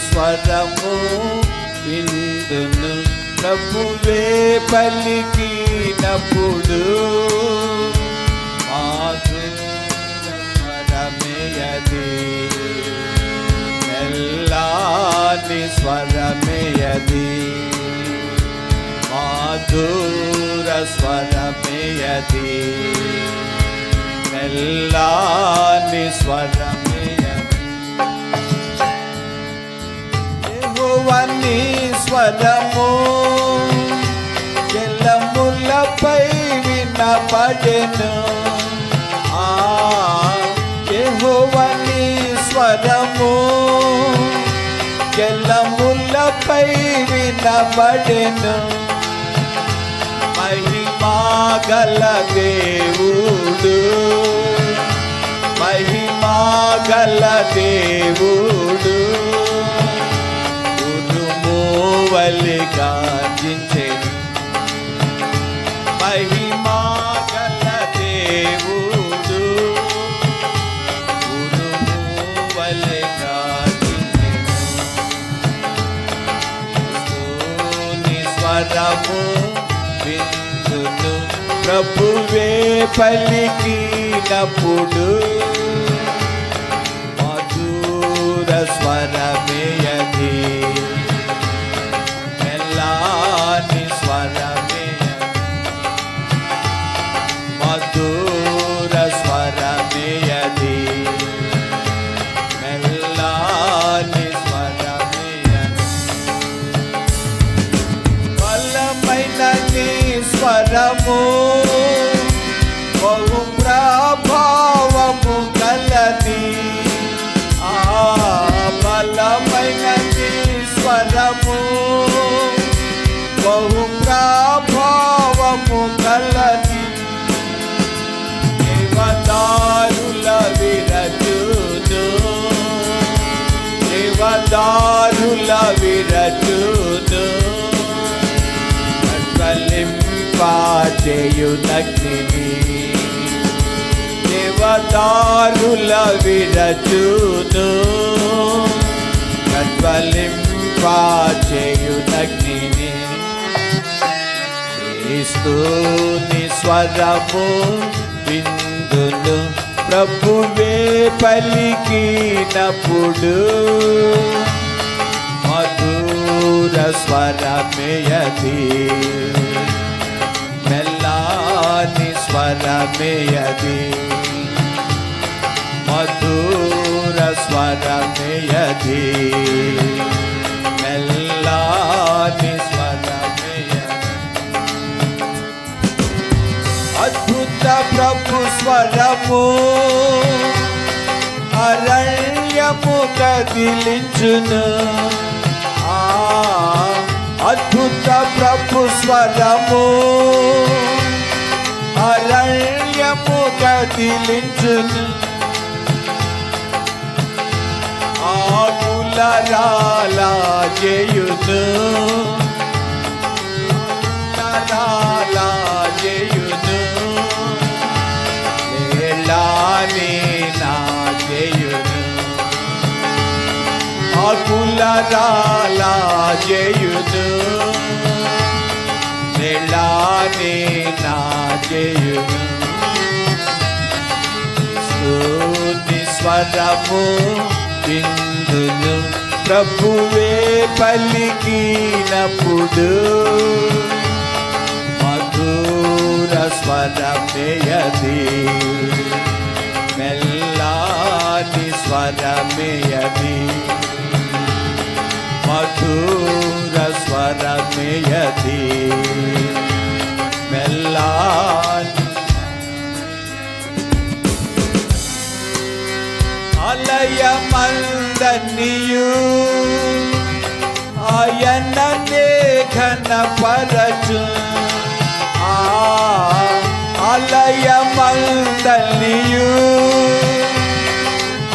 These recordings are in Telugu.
స్వరము విందును. ప్రభువే పలికినప్పుడు స్వరమేయది. మెల్లాని స్వరమేయది. మాధుర స్వరమేయది. మెల్లాని స్వరమేయది యెహోవాని స్వరము జలములపై వినబడెను ఆ యెహోవాని స్వరము జలములపై వినబడెను మహిమా గల దేవుడు. మహిమా గల దేవుడు. వల్లి గాంచే మహిమా గల దేవుడు ఉరుమోవలి గాంచే స్తోని స్వరము విందును ప్రభువే పలికినప్పుడు. మధుర స్వరమేయది. ప్రలింపాచేయునగ్ని దేవదారుల విరచును ప్రజ్వలింపాచేయునగ్ని క్రీస్తుని స్వరము విందును ప్రభువే పలికినప్పుడు మధుర స్వరమే అది స్వరమేయది మధుర స్వరమేయది. మెల్లాని అద్భుత ప్రభు స్వరము అరణ్యము కదిలించును. అద్భుత ప్రభు స్వరము dilincin Ağulara lace yudum Ağulara lace yudum Leylani nace yudum Ağulara lace yudum Leylani nace yudum స్వరము బిందును ప్రభువే పలికినప్పుడు మధుర స్వరమేయది మెల్లాది స్వరమేయది మధుర స్వరమేయది మెల్లాది అలయమందనియు ఆయననే ఘనపరచు ఆ అలయమందనియు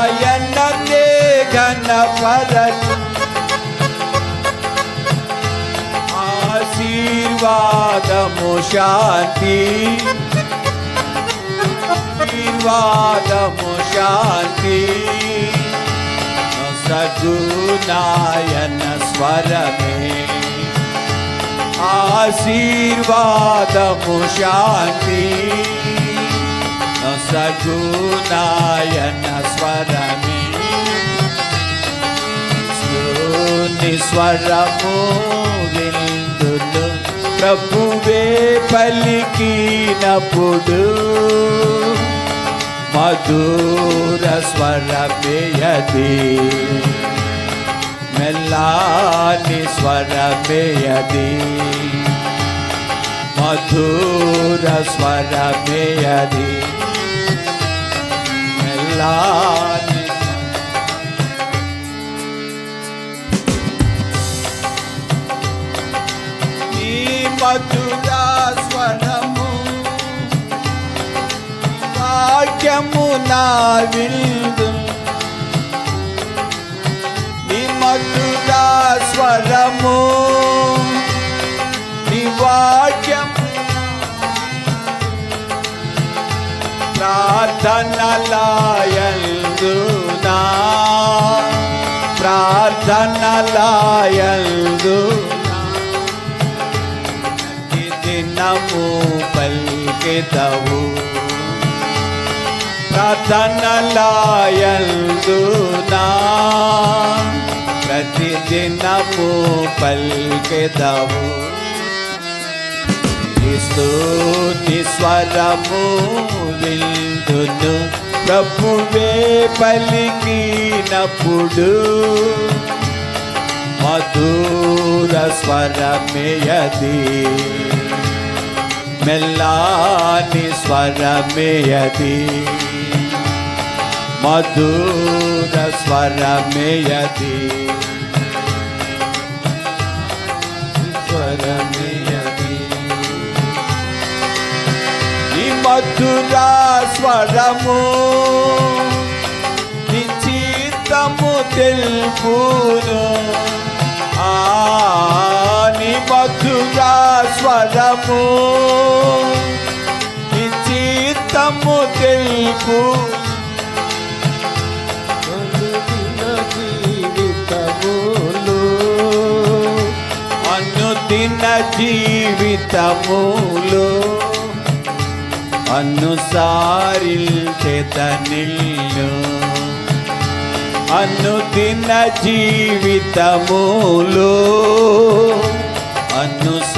ఆయననే ఘనపరచు ఆశీర్వాదము శాంతి. ఆశీర్వాదము శాంతి. సగునాయన స్వరమే. ఆశీర్వాదము శాంతి. సగునాయన స్వరమే. స్తుని స్వరము విందులు ప్రభువే పలికినప్పుడు మధుర స్వరమేయది మెల్లాని స్వరమేయది మధుర స్వరమేయది మెల్లాని నీ మధుర వాక్యము నా విందు నీ మధుర స్వరము. నీ వాక్యం. ప్రార్థనలాయందునా ప్రార్థనలాయందునా దినము పల్కెదవు. ప్రార్థనలాయందునా ప్రతిదినము పల్కెదము. స్తుతి స్వరము విందును. ప్రభువే పలికినప్పుడు మధుర స్వరమేయది. మెల్లాని స్వరమేయది. మధుర స్వరమేయది స్వరమేయది నీ మధుర స్వరము నీ చిత్తము తెలుపును. జీవితములో అనుసారిల్చెద నిల్లు అనుదిన జీవితములు అనుసారిల్చెద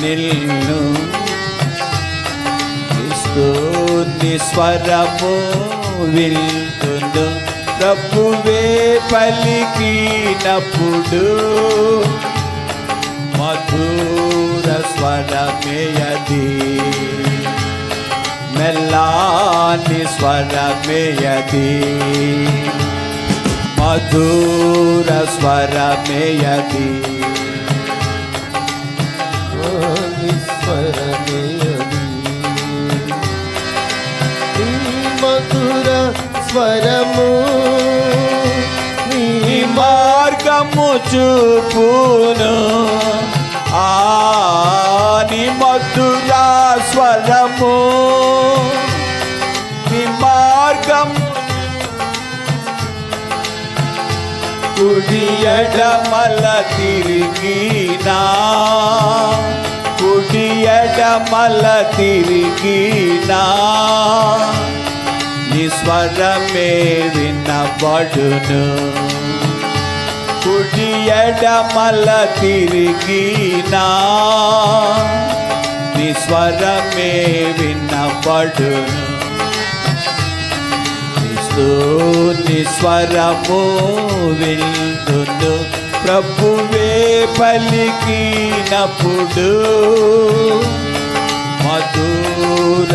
నిల్లు స్తుని స్వరము విల్తును ప్రభువే పలికినప్పుడు మధుర స్వరమేయది. మెల్లాని స్వరమేయది. మధుర స్వరమేయది. చూపును. ఆని నీ మధుర స్వరము. నీ మార్గము కుడి ఎడమల తిరిగినా. కుడియడమల తిరిగినా. నీ స్వరమే వినబడును. కుడి ఎడమల తిరిగినా నీ స్వరమే వినబడును స్తుని స్వరము విందును. ప్రభువే పలికినప్పుడు మధుర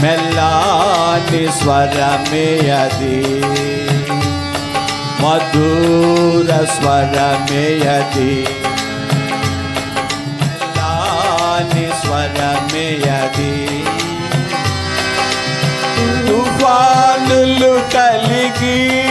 స్వరమేయది మెల్లాని స్వరమేయది మధుర స్వరమేయది మెల్లాని స్వరమేయది తుఫానులు కలిగి భయభీతులలో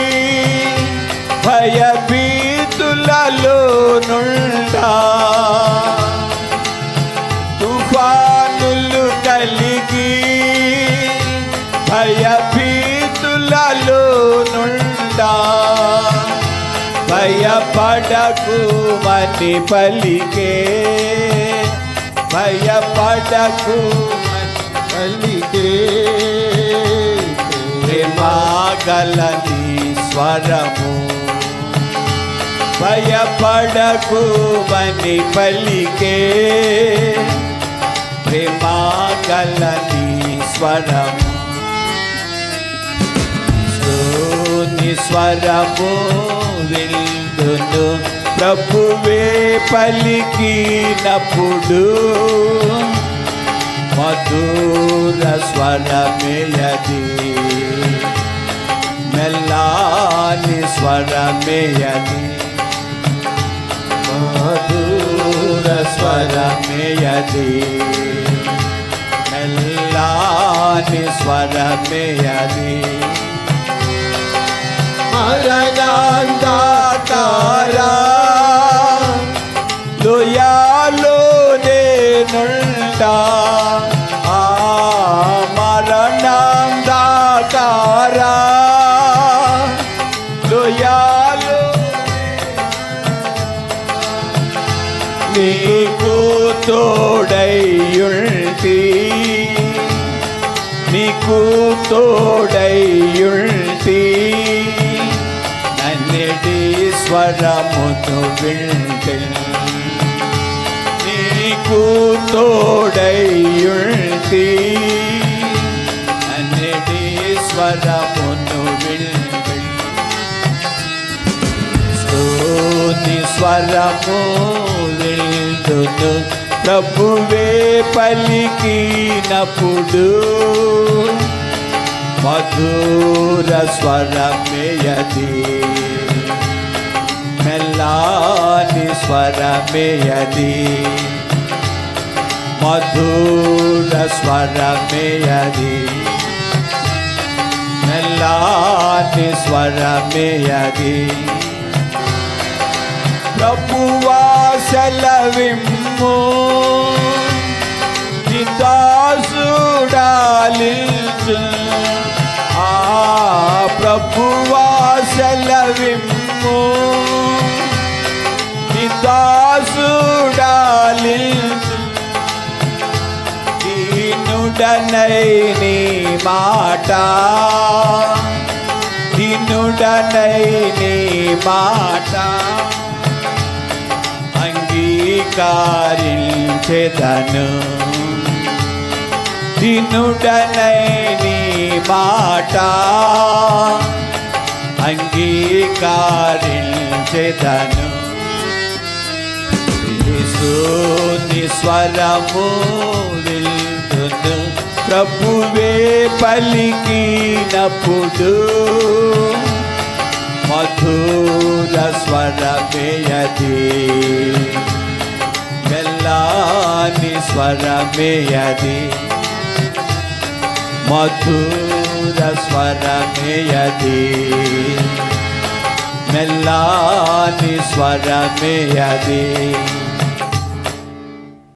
मति पलिके, भय पटकु पलिके प्रेमा गलनी स्वरमु भय पडकु मनि पलिके प्रेमा गलनी स्वरमु स्तुति ప్రభువే పలికినప్పుడు మధుర స్వరమేయది. మెల్లాని స్వరమేయది. మధుర స్వరమేయది. మెల్లాని స్వరమేయది. మరణ తోడయుంటి నన్నటి స్వరమును వింటి. నీకు తోడయుంటి నన్నటి స్వరమును వింటి. స్తోని స్వరము విందును ప్రభువే పలికినప్పుడు మధుర స్వరమేయది. మెల్లాని స్వరమేయది. మధుర స్వరమేయది. మెల్లాని స్వరమేయది. ప్రభువా సెలవిమ్ము ఆ ప్రభువా సెలవిమ్ము నిదాసుడాలిల్చు దీనుడనై నీ మాట. దీనుడనై నీ మాట. అంగీకారించెదను. దినుడనై నీ మాట అంగీకారించెదను. యేసుని స్వరము విల్దును ప్రభువే పలికినప్పుడు మధుర స్వరమేయది మెల్లాని స్వరమేయది మధుర స్వరమేయది. మెల్లాని స్వరమేయది.